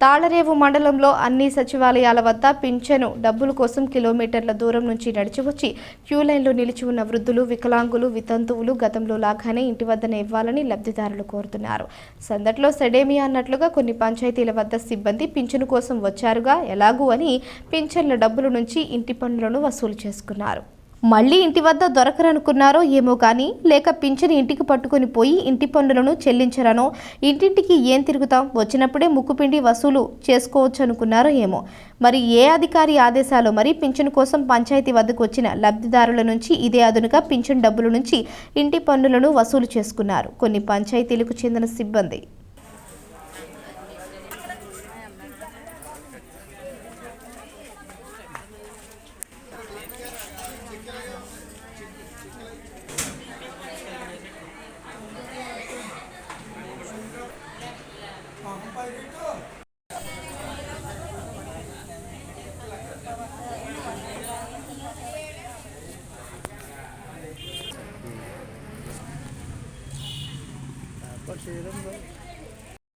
తాళరేవు మండలంలో అన్ని సచివాలయాల వద్ద పింఛను డబ్బుల కోసం కిలోమీటర్ల దూరం నుంచి నడిచి వచ్చి క్యూ లైన్లో నిలిచి ఉన్న వృద్ధులు వికలాంగులు వితంతువులు గతంలో లాగానే ఇంటి వద్దనే ఇవ్వాలని లబ్ధిదారులు కోరుతున్నారు. సందట్లో సెడేమియా అన్నట్లుగా కొన్ని పంచాయతీల వద్ద సిబ్బంది పింఛను కోసం వచ్చారుగా ఎలాగూ అని పింఛన్ల డబ్బుల నుంచి ఇంటి పన్నులను వసూలు చేసుకున్నారు. మళ్ళీ ఇంటి వద్ద దొరకరనుకున్నారో ఏమో కానీ లేక పింఛను ఇంటికి పట్టుకొని పోయి ఇంటి పన్నులను చెల్లించరనో ఇంటింటికి ఏం తిరుగుతాం? వచ్చినప్పుడే ముక్కుపిండి వసూలు చేసుకోవచ్చు అనుకున్నారో ఏమో. మరి ఏ అధికారి ఆదేశాలు? మరి పింఛను కోసం పంచాయతీ వద్దకు వచ్చిన లబ్ధిదారుల నుంచి ఇదే అదునుగా పింఛను డబ్బుల నుంచి ఇంటి పన్నులను వసూలు చేసుకున్నారు. కొన్ని పంచాయతీలకు చెందిన సిబ్బంది Pode ser, não.